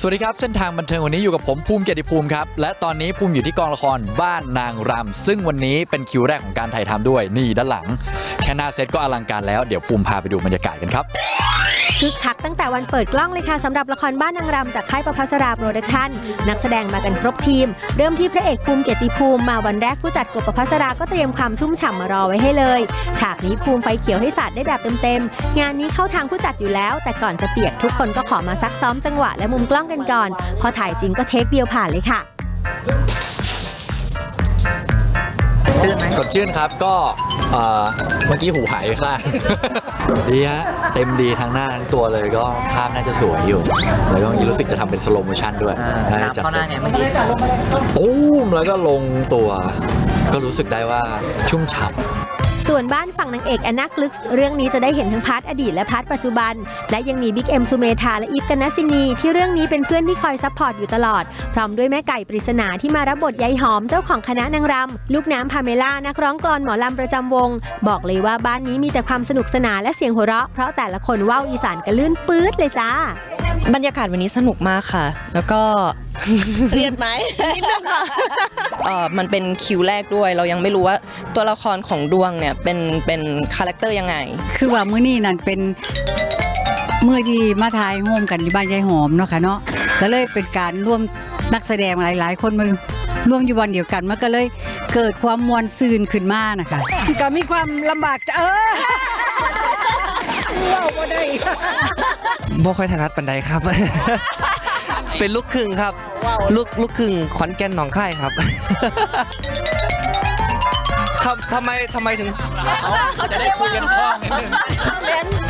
สวัสดีครับ เส้นทางบันเทิงวันนี้อยู่กับผมภูมิเกียรติภูมิครับ และตอนนี้ภูมิอยู่ที่กองละครบ้านนางรำซึ่งวันนี้เป็นคิวแรกของการถ่ายทำด้วยนี่ด้านหลัง แค่หน้าเซตก็อลังการแล้วเดี๋ยวภูมิพาไปดูบรรยากาศกันครับ คึกคักตั้งแต่วันเปิดกล้องเลยค่ะสำหรับละครบ้านนางรำจากค่ายประภัสราโปรดักชั่นนักแสดงมากันครบทีม เริ่มที่พระเอกภูมิเกียรติภูมิมาวันแรกผู้จัดกบประภัสราก็เตรียมความชุ่มฉ่ำมารอไว้ให้เลย ฉากนี้ภูมิไฟเขียวให้สาดได้แบบเต็มๆงานนี้เข้าทางผู้จัดอยู่แล้ว แต่ก่อนจะเปียกทุกคนก็ขอมาซักซ้อมจังหวะและมุมกล้องกันก่อน พอถ่ายจริงก็เทคเดียวผ่านเลยค่ะสดชื่นครับก็เมื่อกี้หูหายไปข้าง ดีฮะเต็มดีทั้งหน้าทั้งตัวเลยก็ภาพน่าจะสวยอยู่ แล้วก็เมื่อกี้รู้สึกจะทำเป็นสโลโมชันด้วยอ่าน่าน้ำจะเข้าหน้าไงเมื่อกี้ตุ้มแล้วก็ลงตัว ก็รู้สึกได้ว่าชุ่มฉ่ำ ส่วนบ้านฝั่งนางเอกแอนนากลึกเรื่องนี้จะได้เห็นทั้งพาร์ทอดีตและพาร์ทปัจจุบัน และยังมีบิ๊กเอ็มสุเมธาและอีฟกันนัสซินี ที่เรื่องนี้เป็นเพื่อนที่คอยซัพพอร์ตอยู่ตลอด พร้อมด้วยแม่ไก่ปริศนาที่มารับบทยายหอมเจ้าของคณะนางรำลูกน้ำพาเมล่านักร้องกลอนหมอลำประจำวง บอกเลยว่าบ้านนี้มีแต่ความสนุกสนานและเสียงหัวเราะเพราะแต่ละคนว่าวอีสานกันลื่นปื๊ดเลยจ้า บรรยากาศวันนี้สนุกมากค่ะ แล้วก็ เครียดไหม นิดนึงค่ะเอ่อมันเป็นคิวแรกด้วย เรายังไม่รู้ว่าตัวละครของดวงเนี่ยเป็นเป็นคาแรคเตอร์ยังไง คือว่ามื้อนี้นั่นเป็นมื้อที่มาทายโฮมกันที่บ้านยายหอมเนาะค่ะเนาะก็เลยเป็นการร่วมนักแสดงหลาย ๆ คนมาร่วมอยู่วันเดียวกันมันก็เลยเกิดความมวลซืนขึ้นมานะคะก็มีความลำบากจะเออเราบ่ได้ บ่ค่อยถนัดปันใดครับ เป็นลูกครึ่งครับ ลูกลูกครึ่งขอนแก่นหนองคายครับ ทำทำไมทำไมถึง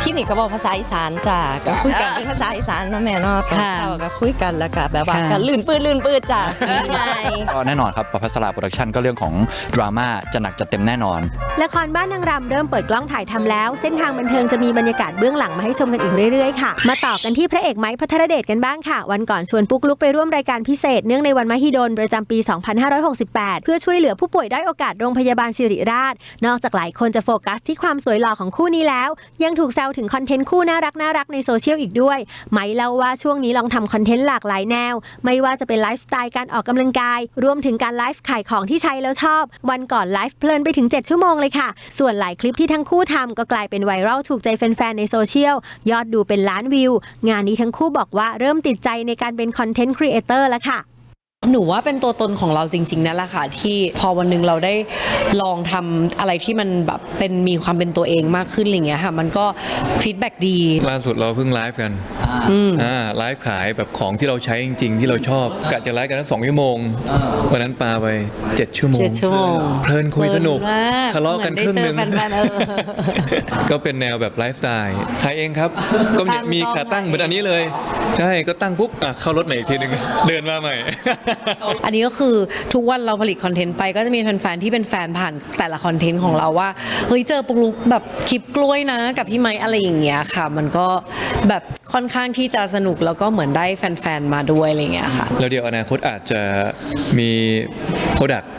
ที่นี่ก็บอกภาษาอีสานจ้ะก็คุยกันเป็นภาษาอีสานเนาะแม่เนาะตอนค่ะเช้าก็คุยกันแล้วก็แบบว่าค่ะก็ลื่นปื้ดลื่นปื้ดจ้ะง่าย ก็แน่นอนครับประภัสราโปรดักชันก็เรื่องของดราม่าจะหนักจะเต็มแน่นอน ละครบ้านนางรำเริ่มเปิดกล้องถ่ายทำแล้ว เส้นทางบันเทิงจะมีบรรยากาศเบื้องหลังมาให้ชมกันอีกเรื่อยๆค่ะ มาต่อกันที่พระเอกไม้พัทรเดชกันบ้างค่ะ วันก่อนชวนปุ๊กลุกไปร่วมรายการพิเศษเนื่องในวันมหิดลประจำปี 2568 เพื่อช่วยเหลือผู้ป่วยด้อยโอกาสโรงพยาบาลสิริราช นอกจากหลายคนจะโฟกัสที่ความสวยหล่อของคู่นี้แล้ว ยังถูกแซวถึงคอนเทนต์คู่น่ารักน่ารักในโซเชียลอีกด้วย ไม้เล่าว่าช่วงนี้ลองทำคอนเทนต์หลากหลายแนว ไม่ว่าจะเป็นไลฟ์สไตล์การออกกำลังกาย รวมถึงการไลฟ์ขายของที่ใช้แล้วชอบ วันก่อนไลฟ์เพลินไปถึง 7 ชั่วโมงเลยค่ะ ส่วนหลายคลิปที่ทั้งคู่ทำก็กลายเป็นไวรัลถูกใจแฟนๆในโซเชียลยอดดูเป็นล้านวิว งานนี้ทั้งคู่บอกว่าเริ่มติดใจในการเป็นคอนเทนต์ครีเอเตอร์แล้วค่ะ หนูว่าเป็นตัวตนของเราจริงๆนั่นแหละค่ะที่พอวันหนึ่งเราได้ลองทำอะไรที่มันแบบเป็นมีความเป็นตัวเองมากขึ้นอะไรเงี้ยค่ะ มันก็ฟีดแบ็กดีล่าสุดเราเพิ่งไลฟ์กันอ่าไลฟ์ขายแบบของที่เราใช้จริง ๆ ที่เราชอบกะจะไลฟ์กันทั้งสองชั่วโมงวันนั้นปาไป7ชั่วโมงเจ็ดชั่วโมงเพลินคุยสนุกเพลิมากทะเลาะกันครึ่งหนึ่งเหมือได้เจอแฟนๆเออก็เป็นแนวแบบไลฟ์สไตล์ถ่ายเองครับ ก็มีตั้งมีกล้องขาตั้งเหมือนอันนี้เลย ใช่ก็ตั้งปุ๊บอะเข้ารถใหม่อีกทีหนึง เดินมาใหม่ อันนี้ก็คือทุกวันเราผลิตคอนเทนต์ไปก็จะมีแฟนๆที่เป็นแฟนผ่านแต่ละคอนเทนต์ของเราว่าเฮ้ยเจอปุกลุกแบบคลิปกล้วยนะกับพี่ไม้อะไรอย่างเงี้ยค่ะ มันก็แบบค่อนข้างที่จะสนุกแล้วก็เหมือนได้แฟนๆมาด้วยอะไรอย่างเงี้ยค่ะ แล้วเดี๋ยวอนาคตอาจจะมีโปรดักต์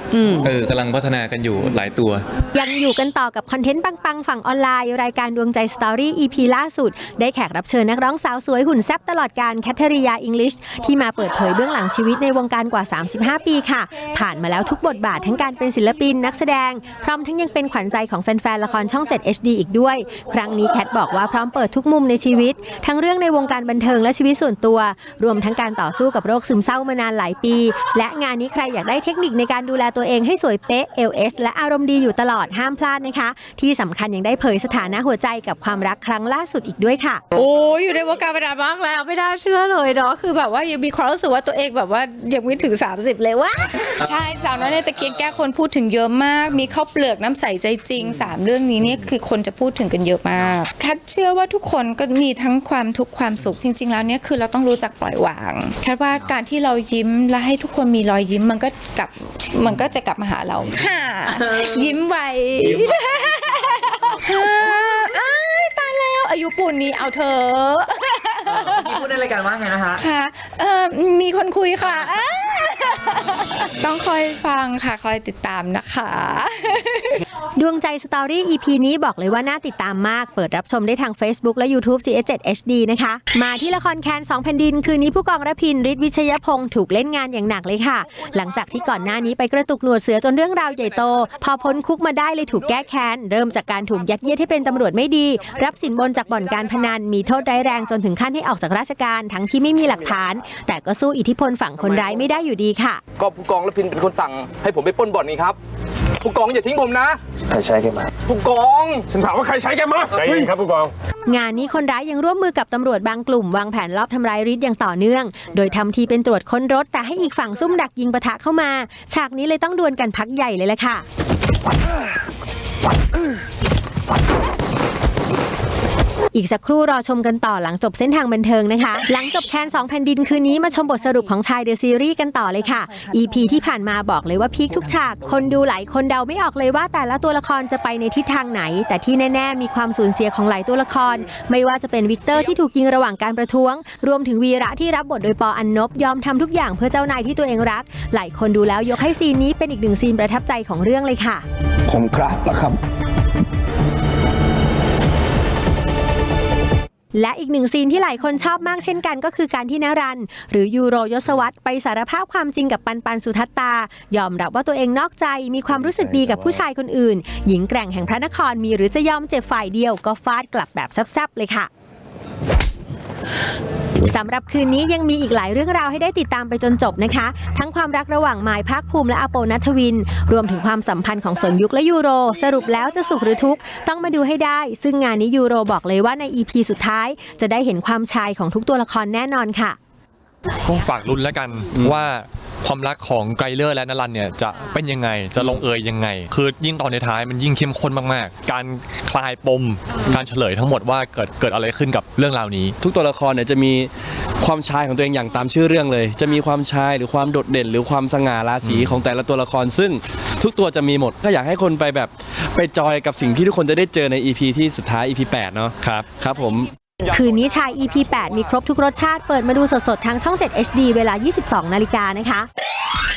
เออกำลังพัฒนากันอยู่หลายตัว ยังอยู่กันต่อกับคอนเทนต์ปังๆ ฝั่งออนไลน์ รายการดวงใจสตอรี่ EP ล่าสุด ได้แขกรับเชิญนักร้องสาวสวยหุ่นแซ่บตลอดการแคทเธอรียาอิงลิชที่มาเปิดเผยเบื้องหลังชีวิตในวงการกว่า 35 ปีค่ะ ผ่านมาแล้วทุกบทบาททั้งการเป็นศิลปินนักแสดง พร้อมทั้งยังเป็นขวัญใจของแฟนๆ ละครช่อง 7 HD อีกด้วย ครั้งนี้แคทบอกว่าพร้อมเปิดทุกมุมในชีวิต ทั้งเรื่องในวงการบันเทิงและชีวิตส่วนตัว รวมทั้งการต่อสู้กับโรคซึมเศร้ามานานหลายปี และงานนี้ใครอยากได้เทคนิคในการดูแลตัวเองให้สวยเป๊ะ LS และอารมณ์ดีอยู่ตลอดห้ามพลาดนะคะ ที่สำคัญยังได้เผยสถานะหัวใจกับความรักครั้งล่าสุดอีกด้วยค่ะ โอ้ยอยู่ในวงการมานานมากแล้วไม่น่าเชื่อเลยเนาะคือแบบว่ายังมีความรู้สึกว่าตัวเองแบบว่ายังไม่ถึง 30 เลยว่าใช่สาวน้อยในตะเกียงแก้วคนพูดถึงเยอะมาก มีข้าวเปลือกน้ำใสใจจริงสามเรื่องนี้เนี่ยคือคนจะพูดถึงกันเยอะมากแคทเชื่อว่าทุกคนก็มีทั้งความทุกข์ความสุขจริง ๆ แล้วเนี่ยคือเราต้องรู้จักปล่อยวางแคทว่าการที่เรายิ้มและให้ทุกคนมีรอยยิ้มมันก็กลับมันก็จะกลับมาหาเราฮ่ายิ้มไวฮ่าอ้ายตายแล้วอายุปูนนี้เอาเธอ มีพูดในรายการว่าไงนะคะ ค่ะเอ่อมีคนคุยค่ะอ่าต้องคอยฟังค่ะ คอยติดตามนะคะ ดวงใจสตอรี่ EP นี้บอกเลยว่าน่าติดตามมาก เปิดรับชมได้ทาง Facebook และ YouTube CS7 HD นะคะ มาที่ละครแคน2แผ่นดิน คืนนี้ผู้กองระพินฤทธิ์วิชยพงศ์ถูกเล่นงานอย่างหนักเลยค่ะ หลังจากที่ก่อนหน้านี้ไปกระตุกหนวดเสือจนเรื่องราวใหญ่โต พอพ้นคุกมาได้เลยถูกแก้แค้น เริ่มจากการถูกยัดเยียดให้เป็นตำรวจไม่ดี รับสินบนจากบ่อนการพนัน มีโทษร้ายแรงจนถึงขั้นให้ออกจากราชการ ทั้งที่ไม่มีหลักฐาน แต่ก็สู้อิทธิพลฝั่งคนร้ายไม่ได้อยู่ดีค่ะ ก็ผู้กองและพินเป็นคนสั่งให้ผมไปปล้นบ่อนนี้ครับ ผู้กองอย่าทิ้งผมนะ ใครใช้แกมา ผู้กอง ฉันถามว่าใครใช้แกมาใจเย็นครับผู้กอง งานนี้คนร้ายยังร่วมมือกับตำรวจบางกลุ่ม วางแผนลอบทำร้ายฤทธิ์อย่างต่อเนื่อง โดยทำทีเป็นตรวจค้นรถ แต่ให้อีกฝั่งซุ่มดักยิงปะทะเข้ามา ฉากนี้เลยต้องดวลกันพักใหญ่เลยแหละค่ะ อีกสักครู่รอชมกันต่อหลังจบเส้นทางบันเทิงนะคะ หลังจบแคน2แผ่นดินคืนนี้มาชมบทสรุปของชายเดอะซีรีส์กันต่อเลยค่ะ EP ที่ผ่านมาบอกเลยว่าพีคทุกฉาก คนดูหลายคนเดาไม่ออกเลยว่าแต่ละตัวละครจะไปในทิศทางไหน แต่ที่แน่ ๆ มีความสูญเสียของหลายตัวละคร ไม่ว่าจะเป็นวิกเตอร์ที่ถูกยิงระหว่างการประท้วง รวมถึงวีระที่รับบทโดยปออันนบยอมทำทุกอย่างเพื่อเจ้านายที่ตัวเองรัก หลายคนดูแล้วยกให้ซีนนี้เป็นอีกหนึ่งซีนประทับใจของเรื่องเลยค่ะ ผมครับแล้วครับ และอีกหนึ่งซีนที่หลายคนชอบมากเช่นกันก็คือการที่นรัน หรือยูโรยศวรรษไปสารภาพความจริงกับปันปันสุทัตตา ยอมรับว่าตัวเองนอกใจมีความรู้สึกดีกับผู้ชายคนอื่น หญิงแกร่งแห่งพระนครมีหรือจะยอมเจ็บฝ่ายเดียวก็ฟาดกลับแบบแซบๆเลยค่ะ สำหรับคืนนี้ยังมีอีกหลายเรื่องราวให้ได้ติดตามไปจนจบนะคะ ทั้งความรักระหว่างมายภาคภูมิและอาโปนัทวิน รวมถึงความสัมพันธ์ของสนยุคและยูโร สรุปแล้วจะสุขหรือทุกข์ต้องมาดูให้ได้ ซึ่งงานนี้ยูโรบอกเลยว่าใน EP สุดท้าย จะได้เห็นความชายของทุกตัวละครแน่นอนค่ะ ก็ฝากลุ้นแล้วกันว่า ความรักของไกรเลอร์และนรันเนี่ยจะเป็นยังไงจะลงเอยยังไง คือยิ่งตอนในท้ายมันยิ่งเข้มข้นมากๆ การคลายปมการเฉลยทั้งหมดว่าเกิดเกิดอะไรขึ้นกับเรื่องราวนี้ ทุกตัวละครเนี่ยจะมีความชายของตัวเองอย่างตามชื่อเรื่องเลย จะมีความชายหรือความโดดเด่น หรือความสง่าราศีของแต่ละตัวละคร ซึ่งทุกตัวจะมีหมดก็อยากให้คนไปแบบไปจอยกับสิ่งที่ทุกคนจะได้เจอใน EP ที่สุดท้าย EP 8 เนาะครับครับผม คืนนี้ชาย EP 8 มีครบทุกรสชาติ เปิดมาดูสดๆ ทางช่อง 7 HD เวลา 22 นาฬิกานะคะ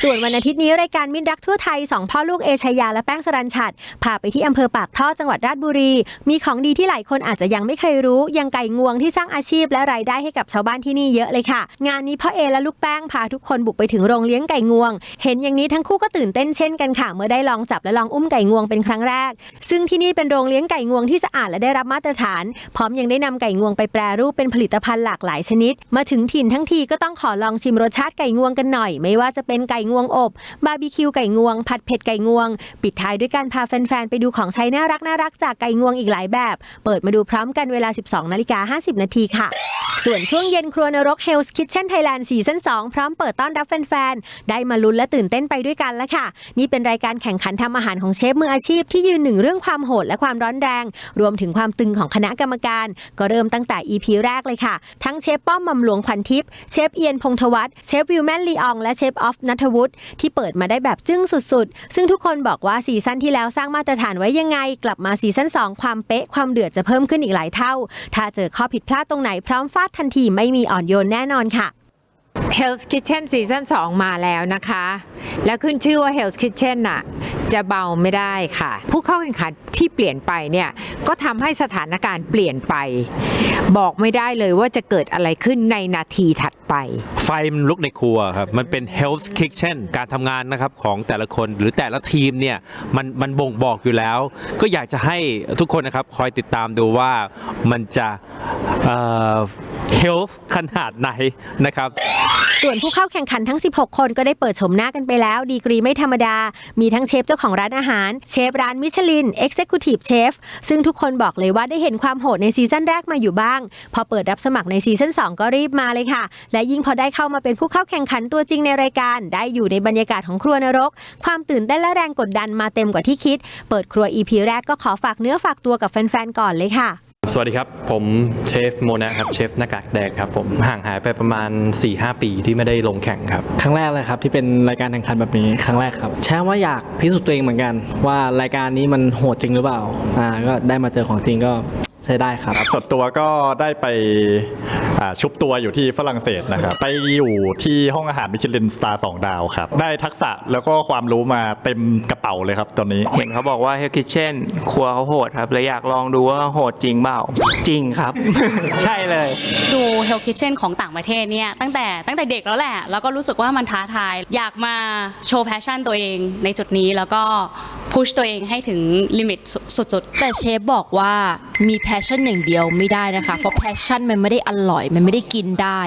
ส่วนวันอาทิตย์นี้รายการมิตรรักทั่วไทย2พ่อลูกเอชายาและแป้งสรันชัดพาไปที่อำเภอปากท่อจังหวัดราชบุรี มีของดีที่หลายคนอาจจะยังไม่เคยรู้ยังไก่งวงที่สร้างอาชีพและรายได้ให้กับชาวบ้านที่นี่เยอะเลยค่ะ งานนี้พ่อเอและลูกแป้งพาทุกคนบุกไปถึงโรงเลี้ยงไก่งวง เห็นอย่างนี้ทั้งคู่ก็ตื่นเต้นเช่นกันค่ะเมื่อได้ลองจับและลองอุ้มไก่งวงเป็นครั้งแรก ซึ่งที่นี่เป็นโรงเลี้ยงไก่งวงที่สะอาดและได้รับมาตรฐาน พร้อมยังได้นำไก่งวงไปแปรรูปเป็นผลิตภัณฑ์หลากหลายชนิด มาถึงถิ่นทั้งทีก็ต้องขอลองชิมรสชาติไก่งวงกันหน่อย ไม่ว่าจะเป็นไก่งวงอบ บาร์บีคิวไก่งวง ผัดเผ็ดไก่งวง ปิดท้ายด้วยการพาแฟนๆ ไปดูของใช้น่ารักน่ารักจากไก่งวงอีกหลายแบบ เปิดมาดูพร้อมกันเวลา 12นาฬิกา50 นาทีค่ะ ส่วนช่วงเย็นครัวนรก Hell's Kitchen Thailand ซีซั่น2พร้อมเปิดต้อนรับแฟนๆ ได้มาลุ้นและตื่นเต้นไปด้วยกันแล้วค่ะ นี่เป็นรายการแข่งขันทำอาหารของเชฟมืออาชีพที่ยืนหนึ่งเรื่องความโหดและความร้อนแรง รวมถึงความตึงของคณะกรรมการ ก็เริ่มตั้งแต่ EP แรกเลยค่ะ ทั้งเชฟป้อมมัมหลวงขวัญทิพย์เชฟเอียนพงษ์ธวัฒน์เชฟวิลแมนลีอองและเชฟออฟนัทวุฒิที่เปิดมาได้แบบจึ้งสุดๆ ซึ่งทุกคนบอกว่าซีซั่นที่แล้วสร้างมาตรฐานไว้ยังไง กลับมาซีซั่น2 ความเป๊ะความเดือดจะเพิ่มขึ้นอีกหลายเท่า ถ้าเจอข้อผิดพลาดตรงไหนพร้อมฟาดทันทีไม่มีอ่อนโยนแน่นอนค่ะ Hell's Kitchen ซีซั่น2มาแล้วนะคะ แล้วขึ้นชื่อว่า Hell's Kitchen น่ะ จะเบาไม่ได้ค่ะ ผู้เข้าแข่งขันที่เปลี่ยนไปเนี่ยก็ทำให้สถานการณ์เปลี่ยนไป บอกไม่ได้เลยว่าจะเกิดอะไรขึ้นในนาทีถัดไป ไฟมันลุกในครัวครับ มันเป็น health kitchen การทำงานนะครับของแต่ละคนหรือแต่ละทีมเนี่ยมันมันบ่งบอกอยู่แล้ว ก็อยากจะให้ทุกคนนะครับคอยติดตามดูว่ามันจะเอ่อ health ขนาดไหนนะครับ ส่วนผู้เข้าแข่งขันทั้ง 16 คนก็ได้เปิดชมหน้ากันไปแล้ว ดีกรีไม่ธรรมดา มีทั้งเชฟเจ้าของร้านอาหาร เชฟร้านมิชลิน Executive Chef ซึ่งทุกคนบอกเลยว่าได้เห็นความโหดในซีซั่นแรกมาอยู่บ้าง พอเปิดรับสมัครในซีซั่น2 ก็รีบมาเลยค่ะ และยิ่งพอได้เข้ามาเป็นผู้เข้าแข่งขันตัวจริงในรายการ ได้อยู่ในบรรยากาศของครัวนรก ความตื่นเต้นและแรงกดดันมาเต็มกว่าที่คิด เปิดครัว EP แรกก็ขอฝากเนื้อฝากตัวกับแฟนๆก่อนเลยค่ะ สวัสดีครับ ผมเชฟโมนะครับเชฟหน้ากากแดงครับผมห่างหายไปประมาณ 4-5 ปีที่ไม่ได้ลงแข่งครับ ครั้งแรกเลยครับที่เป็นรายการแข่งขันแบบนี้ครั้งแรกครับแช่ว่าอยากพิสูจน์ตัวเองเหมือนกัน ว่ารายการนี้มันโหดจริงหรือเปล่าอ่าก็ได้มาเจอของจริงก็ ใช้ได้ครับส่วนตัวก็ได้ไปอ่าชุบตัวอยู่ที่ฝรั่งเศสนะครับ ไปอยู่ที่ห้องอาหารมิชลินสตาร์สองดาวครับ ได้ทักษะแล้วก็ความรู้มาเต็มกระเป๋าเลยครับตอนนี้ เห็นเขาบอกว่า Hell Kitchen ครัวเขาโหดครับเลยอยากลองดูว่าโหดจริงเปล่า จริงครับ ใช่เลย ดู Hell Kitchen ของต่างประเทศเนี่ยตั้งแต่ตั้งแต่เด็กแล้วแหละ แล้วก็รู้สึกว่ามันท้าทาย อยากมาโชว์แพชชั่นตัวเองในจุดนี้แล้วก็ พุชตัวเองให้ถึงลิมิตสุดๆ แต่เชฟบอกว่ามีแพชชั่นอย่างเดียวไม่ได้นะคะ เพราะแพชชั่นมันไม่ได้อร่อย มันไม่ได้กินได้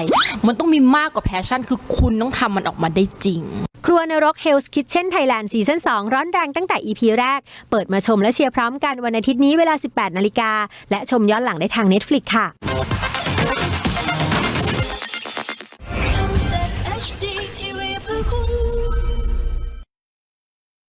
มันต้องมีมากกว่าแพชชั่น คือคุณต้องทำมันออกมาได้จริง ครัวนรก Hell's Kitchen Thailand ซีซั่น2 ร้อนแรงตั้งแต่ EP แรก เปิดมาชมและเชียร์พร้อมกันวันอาทิตย์นี้เวลา 18 นาฬิกา และชมย้อนหลังได้ทาง Netflix ค่ะ